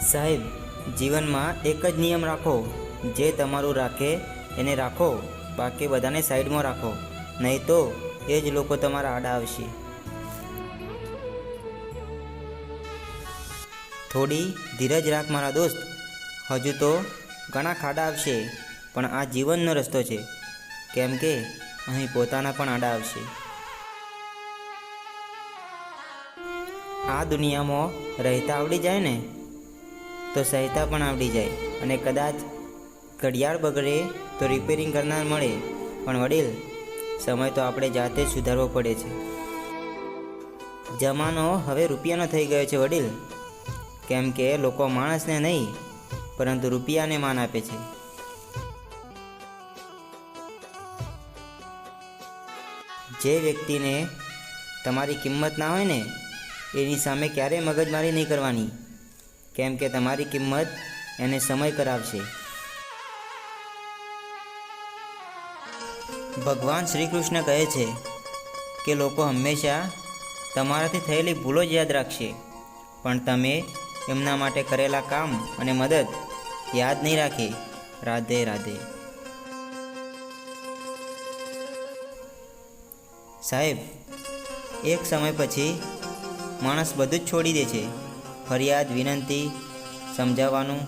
સાહેબ, જીવનમાં એક જ નિયમ રાખો. જે તમારું રાખે, એને રાખો. બાકી બધાને સાઈડમાં રાખો. નહીં તો એ જ લોકો તમારા આડા આવશે. થોડી ધીરજ રાખ મારા દોસ્ત. હજુ તો ઘણા ખાડા આવશે, પણ આ જીવનનો રસ્તો છે. કેમ કે અહીં પોતાના પણ આડા આવશે. આ દુનિયામાં રહેતા આવડી જાય ને? તો સહેતા પણ આવડી જાય અને કદાચ ઘડિયાળ બગડે તો રિપેરિંગ કરનાર મળે. પણ વડીલ, સમય તો આપણે જાતે જ સુધારવો પડે છે. જમાનો હવે રૂપિયાનો થઈ ગયો છે વડીલ. કેમ કે લોકો માણસને નહીં, પરંતુ રૂપિયાને માન આપે છે. જે વ્યક્તિને તમારી કિંમત ના હોય ને, એની સામે ક્યારેય મગજમારી નહીં કરવાની. કેમ કે તમારી કિંમત એને સમય કરાવશે ભગવાન શ્રી કૃષ્ણ કહે છે કે લોકો હંમેશા તમારાથી થયેલી ભૂલો જ યાદ રાખશે. પણ તમે એમના માટે કરેલા કામ અને મદદ યાદ નહીં રાખે. રાધે રાધે. સાહેબ, એક સમય પછી માણસ બધું જ છોડી દે છે. ફરિયાદ, વિનંતી સમજાવવાનું.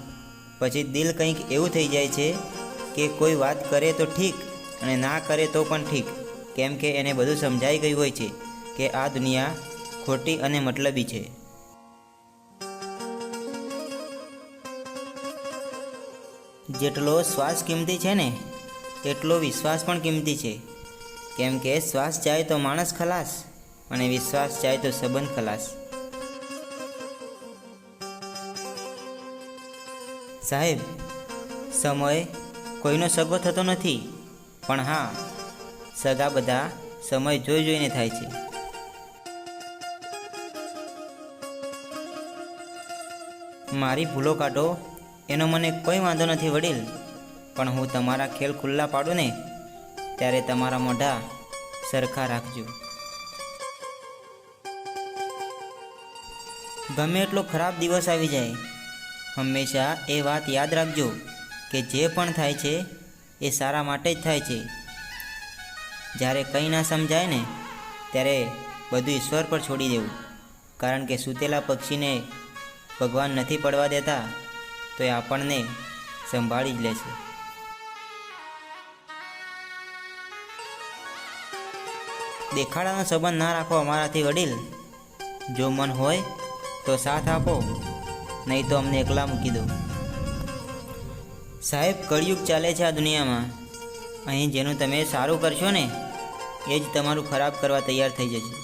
પછી દિલ કંઈક એવું થઈ જાય છે કે કોઈ વાત કરે તો ઠીક અને ના કરે તો પણ ઠીક. કેમ કે એને બધું સમજાઈ ગયું હોય છે કે આ દુનિયા ખોટી અને મતલબી છે. જેટલો શ્વાસ કિંમતી છે ને, એટલો વિશ્વાસ પણ કિંમતી છે. કેમ કે શ્વાસ જાય તો માણસ ખલાસ અને વિશ્વાસ જાય તો સંબંધ ખલાસ. સાહેબ, સમય કોઈનો સગો થતો નથી. પણ હા, સગા બધા સમય જોઈ જોઈને થાય છે. મારી ભૂલો કાઢો, એનો મને કોઈ વાંધો નથી વડીલ. પણ હું તમારા ખેલ ખુલ્લા પાડું ને ત્યારે તમારા મોઢા સરખા રાખજો. ગમે એટલો ખરાબ દિવસ આવી જાય હંમેશા એ વાત યાદ રાખજો કે જે પણ થાય છે, એ સારા માટે જ થાય છે. જ્યારે કંઈ ના સમજાય ને, ત્યારે બધું ઈશ્વર પર છોડી દેવું. કારણ કે સૂતેલા પક્ષીને ભગવાન નથી પડવા દેતા, તો એ આપણને સંભાળી જ લે છે. દેખાડાનો સંબંધ ના રાખો અમારાથી વડીલ. જો મન હોય, તો સાથ આપો. નહીં તો અમને એકલા મૂકી દો. સાહેબ, કળિયુગ ચાલે છે આ દુનિયામાં. અહીં જેનું તમે સારું કરશો ને, એ જ તમારું ખરાબ કરવા તૈયાર થઈ જશે.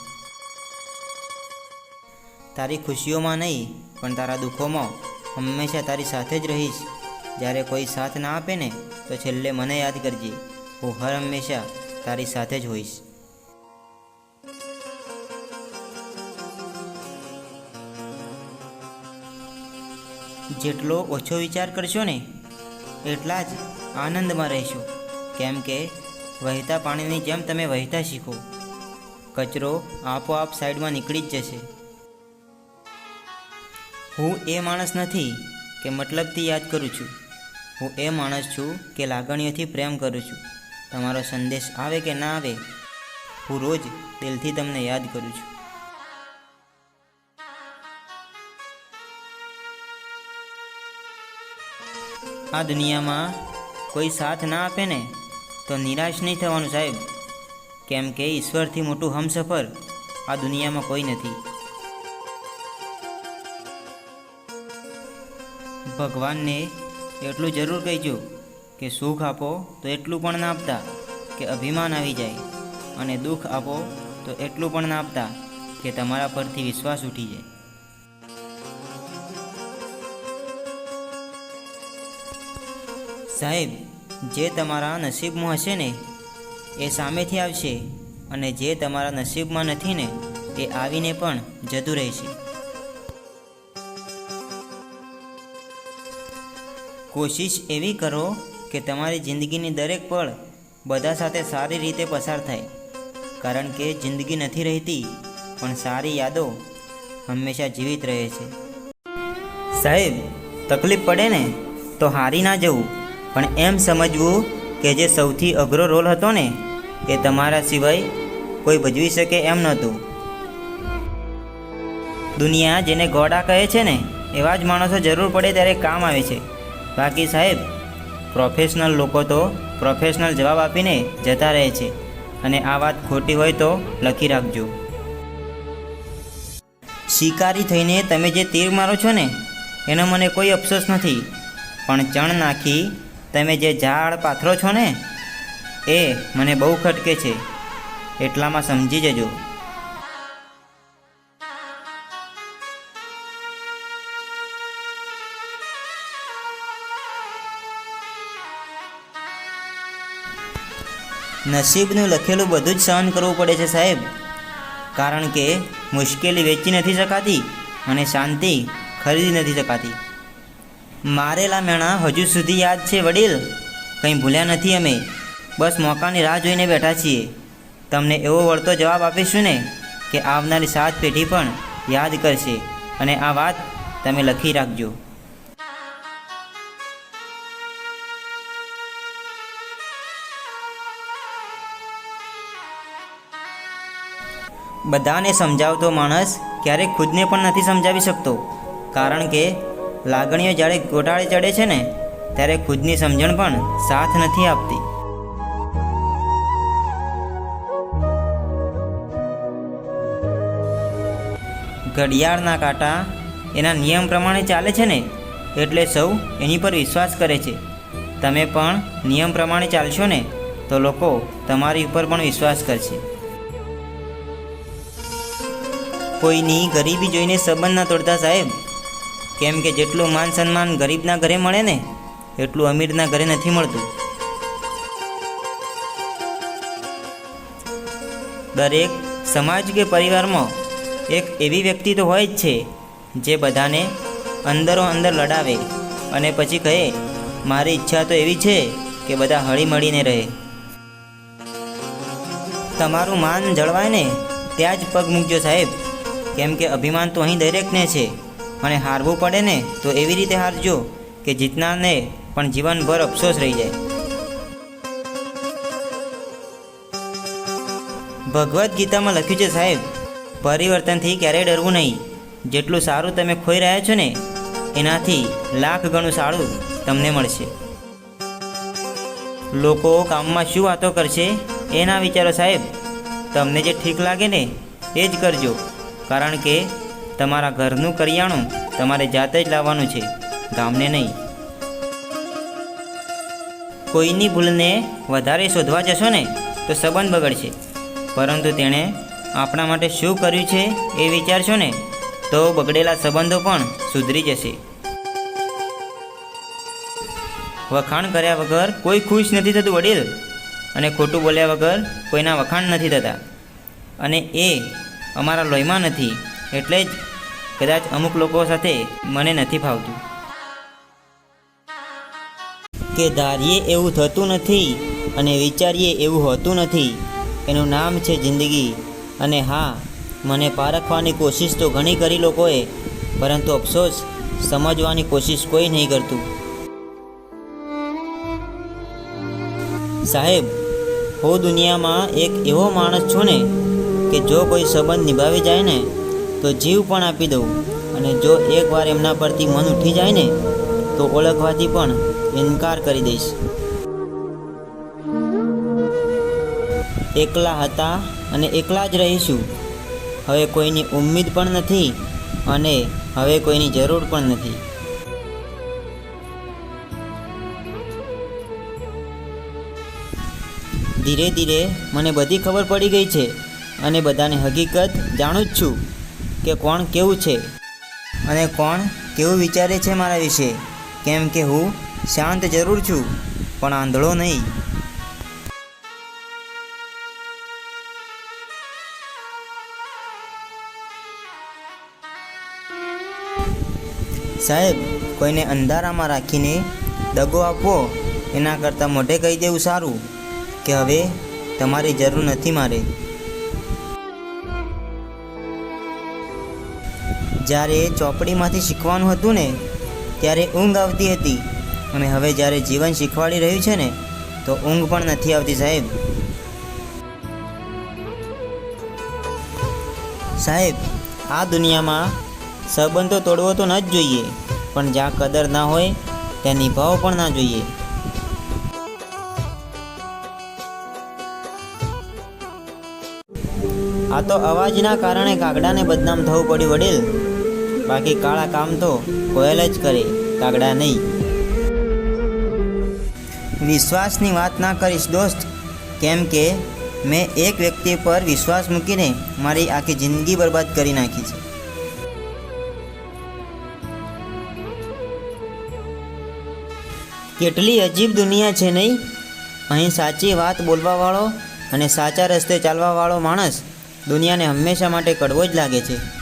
તારી ખુશીઓમાં નહીં, પણ તારા દુઃખોમાં હંમેશા તારી સાથે જ રહીશ. જ્યારે કોઈ સાથ ના આપે ને, તો છેલ્લે મને યાદ કરજે. હું હર હંમેશા તારી સાથે જ હોઈશ. જેટલો ઓછો વિચાર કરશો ને, એટલા જ આનંદમાં રહેશો. કેમ કે, વહેતા પાણીની જેમ તમે વહેતા શીખો. કચરો આપોઆપ સાઈડમાં નીકળી જ જશે. હું એ માણસ નથી કે મતલબથી યાદ કરું છું. હું એ માણસ છું કે લાગણીઓથી પ્રેમ કરું છું. તમારો સંદેશ આવે કે ના આવે, હું રોજ દિલથી તમને યાદ કરું છું. આ દુનિયામાં કોઈ સાથ ના આપે ને, તો નિરાશ નહીં થવાનું સાહેબ. કેમ કે ઈશ્વરથી મોટું હમસફર આ દુનિયામાં કોઈ નથી. ભગવાનને એટલું જરૂર કહેજો કે સુખ આપો તો એટલું પણ ના આપતા કે અભિમાન આવી જાય અને દુઃખ આપો તો એટલું પણ ના આપતા કે તમારા પરથી વિશ્વાસ ઉઠી જાય. સાહેબ, જે તમારા નસીબમાં હશે ને, એ સામેથી આવશે અને જે તમારા નસીબમાં નથી ને, એ આવીને પણ જતું રહેશે. કોશિશ એવી કરો કે તમારી જિંદગીની દરેક પળ બધા સાથે સારી રીતે પસાર થાય. કારણ કે જિંદગી નથી રહેતી, પણ સારી યાદો હંમેશા જીવિત રહે છે. સાહેબ, તકલીફ પડે ને, તો હારી ના જવું. પણ એમ સમજવું કે જે સૌથી અઘરો રોલ હતો ને, એ તમારા સિવાય કોઈ ભજવી શકે એમ નહોતું. દુનિયા જેને ગોડા કહે છે ને, એવા જ માણસો જરૂર પડે ત્યારે કામ આવે છે. બાકી સાહેબ પ્રોફેશનલ લોકો તો પ્રોફેશનલ જવાબ આપીને જતા રહે છે. અને આ વાત ખોટી હોય તો લખી રાખજો. શિકારી થઈને તમે જે તીર મારો છો ને, એનો મને કોઈ અફસોસ નથી. પણ ચણ નાખી તમે જે ઝાડ પાથરો છો ને, એ મને બહુ ખટકે છે. એટલામાં સમજી જજો. નસીબનું લખેલું બધું જ સહન કરવું પડે છે સાહેબ. કારણ કે મુશ્કેલી વેચી નથી શકાતી અને શાંતિ ખરીદી નથી શકાતી. મારેલા મેણા હજુ સુધી યાદ છે વડીલ? કંઈ ભૂલ્યા નથી અમે. બસ મોકાની રાહ જોઈને બેઠા છીએ. તમને એવો વળતો જવાબ આપીશું ને કે આવનારી સાત પેઢી પણ યાદ કરશે અને આ વાત તમે લખી રાખજો. બધાને સમજાવતો માણસ ક્યારેક ખુદને પણ નથી સમજાવી શકતો. કારણ કે લાગણીઓ જ્યારે ગોટાળે ચડે છે ને, ત્યારે ખુદની સમજણ પણ સાથ નથી આપતી. ઘડિયાળના કાંટા એના નિયમ પ્રમાણે ચાલે છે ને, એટલે સૌ એની પર વિશ્વાસ કરે છે. તમે પણ નિયમ પ્રમાણે ચાલશો ને, તો લોકો તમારી ઉપર પણ વિશ્વાસ કરશે. કોઈની ગરીબી જોઈને સંબંધ ના તોડતા સાહેબ. કેમ કે જેટલું માન સન્માન ગરીબના ઘરે મળે ને, એટલું અમીરના ઘરે નથી મળતું. દરેક સમાજ કે પરિવારમાં એક એવી વ્યક્તિ તો હોય જ છે, જે બધાને અંદરો અંદર લડાવે અને પછી કહે, મારી ઈચ્છા તો એવી છે કે બધા હળી મળીને રહે. તમારું માન જળવાય ને, ત્યાં જ પગ મૂકજો સાહેબ. કેમ કે અભિમાન તો અહીં દરેકને છે. અને હારવું પડે ને, તો એવી રીતે હારજો કે જીતનારને પણ જીવનભર અફસોસ રહી જાય. ભગવદ્ ગીતામાં લખ્યું છે સાહેબ, પરિવર્તનથી ક્યારેય ડરવું નહીં. જેટલું સારું તમે ખોઈ રહ્યા છો ને, એનાથી લાખ ગણું સારું તમને મળશે. લોકો કામમાં શું વાતો કરશે એ ના વિચારો સાહેબ. તમને જે ઠીક લાગે ને, એ જ કરજો. કારણ કે તમારા ઘરનું કરિયાણું તમારે જાતે જ લાવવાનું છે. ગામને નહીં. કોઈની ભૂલને વધારે શોધવા જશો ને, તો સંબંધ બગડશે. પરંતુ તેણે આપણા માટે શું કર્યું છે એ વિચારશો ને, તો બગડેલા સંબંધો પણ સુધરી જશે. વખાણ કર્યા વગર કોઈ ખુશ નથી થતું વડીલ, અને ખોટું બોલ્યા વગર કોઈના વખાણ નથી થતા. અને એ અમારા લોહીમાં નથી, એટલે જ કદાચ અમુક લોકો સાથે મને નથી ફાવતું કે ધારીએ એવું થતું નથી અને વિચારીએ એવું હોતું નથી, એનું નામ છે જિંદગી. અને હા, મને પારખવાની કોશિશ તો ઘણી કરી લોકોએ, પરંતુ અફસોસ સમજવાની કોશિશ કોઈ નહીં કરતું. સાહેબ, હું દુનિયામાં એક એવો માણસ છું ને કે જો કોઈ સંબંધ નિભાવી જાય ને તો જીવ પણ આપી દઉં. અને જો એકવાર એમના પરથી મન ઉઠી જાય ને, તો ઓળખવાથી પણ ઇનકાર કરી દઈશ. એકલા હતા અને એકલા જ રહીશું. હવે કોઈની ઉમ્મીદ પણ નથી અને હવે કોઈની જરૂર પણ નથી. ધીરે ધીરે મને બધી ખબર પડી ગઈ છે અને બધાની હકીકત જાણું જ છું. કે કોણ કેવું છે? અને કોણ કેવું વિચારે છે મારા વિશે? કેમ કે હું શાંત જરૂર છું, પણ આંધળો નહીં. સાહેબ, કોઈને અંધારામાં રાખીને દગો આપવો, એના કરતાં મોઢે કહી દેવું સારું, કે હવે તમારી જરૂર નથી મારે. જ્યારે ચોપડીમાંથી શીખવાનું હતું ને, ત્યારે ઊંઘ આવતી હતી. અને હવે જ્યારે જીવન શીખવાડી રહ્યું છે ને, તો ઊંઘ પણ નથી આવતી સાહેબ. સાહેબ, આ દુનિયામાં સંબંધો તોડવો તો ન જ જોઈએ, પણ જ્યાં કદર ના હોય, ત્યાં નિભાવો પણ ના જોઈએ. આ તો અવાજના કારણે કાગડાને બદનામ થવું પડ્યું વડીલ. બાકી કાળા કામ તો કોયલ જ કરે, કાગડા નહીં. વિશ્વાસની વાત ના કરીશ, દોસ્ત. કેમ કે મેં એક વ્યક્તિ પર વિશ્વાસ મૂકીને મારી આખી જિંદગી બરબાદ કરી નાખી છે. કેટલી અજીબ દુનિયા છે નહીં? અહીં સાચી વાત બોલવાવાળો અને સાચા રસ્તે ચાલવાવાળો માણસ દુનિયાને હંમેશા માટે કડવો જ લાગે છે.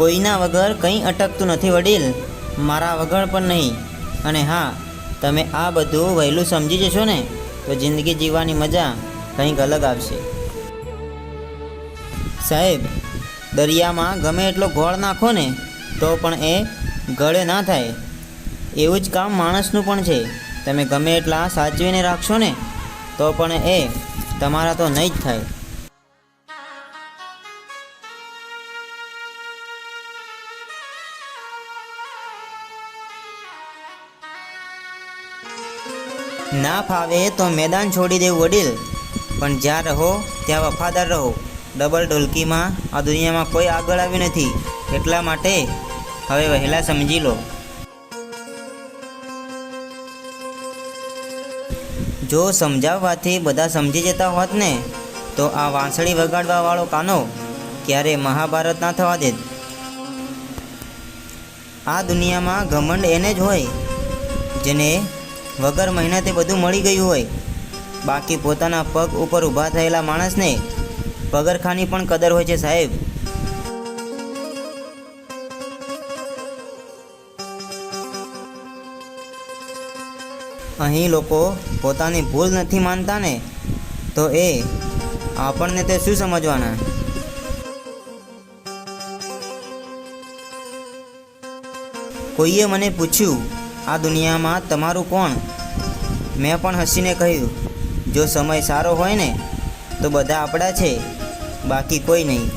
કોઈના વગર કંઈ અટકતું નથી વડીલ. મારા વગર પણ નહીં. અને હા, તમે આ બધું વહેલું સમજી જશો ને, તો જિંદગી જીવવાની મજા કંઈક અલગ આવશે. સાહેબ, દરિયામાં ગમે એટલો ગોળ નાખો ને, તો પણ એ ગળે ના થાય. એવું જ કામ માણસનું પણ છે. તમે ગમે એટલા સાચવીને રાખશો ને, તો પણ એ તમારા તો નહીં જ થાય. ના ફાવે તો મેદાન છોડી દેવું વડીલ. પણ જ્યાં રહો, ત્યાં વફાદાર રહો. ડબલ ઢોલકીમાં આ દુનિયામાં કોઈ આગળ આવ્યું નથી. એટલા માટે હવે વહેલા સમજી લો. જો સમજાવવાથી બધા સમજી જતા હોત ને, તો આ વાંસળી વગાડવાવાળો કાનો ક્યારે મહાભારત ના થવા દેત. આ દુનિયામાં ઘમંડ એને જ હોય, જેને વગર મહેનતે બધું મળી ગયું હોય. બાકી પોતાના પગ ઉપર ઊભા થયેલા માણસને પગરખાની પણ કદર હોય છે, સાહેબ. અહીં લોકો પોતાની ભૂલ નથી માનતા ને તો એ આપણને તે શું સમજવાના? કોઈએ મને પૂછ્યું આ દુનિયામાં તમારું કોણ? મેં પણ હસીને કહ્યું, જો સમય સારો હોય ને, તો બધા આપણા છે, બાકી કોઈ નહીં.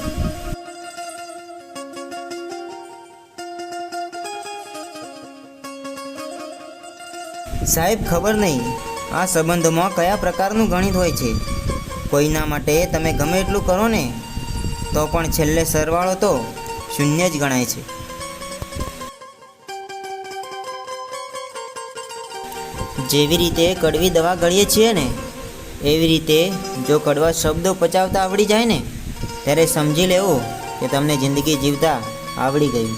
સાહેબ, ખબર નહીં, આ સંબંધોમાં કયા પ્રકારનું ગણિત હોય છે? કોઈના માટે તમે ગમે એટલું કરો ને, તો પણ છેલ્લે સરવાળો તો શૂન્ય જ ગણાય છે. જેવી રીતે કડવી દવા ગળીએ છીએ ને, એવી રીતે જો કડવા શબ્દો પચાવતા આવડી જાય ને, ત્યારે સમજી લેવું કે તમને જિંદગી જીવતા આવડી ગયું.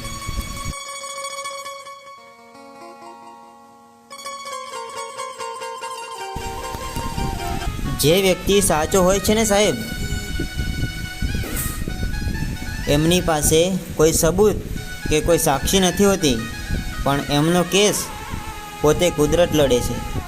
જે વ્યક્તિ સાચો હોય છે ને સાહેબ, એમની પાસે કોઈ સબૂત કે કોઈ સાક્ષી નથી હોતી, પણ એમનો કેસ પોતે કુદરત લડે છે.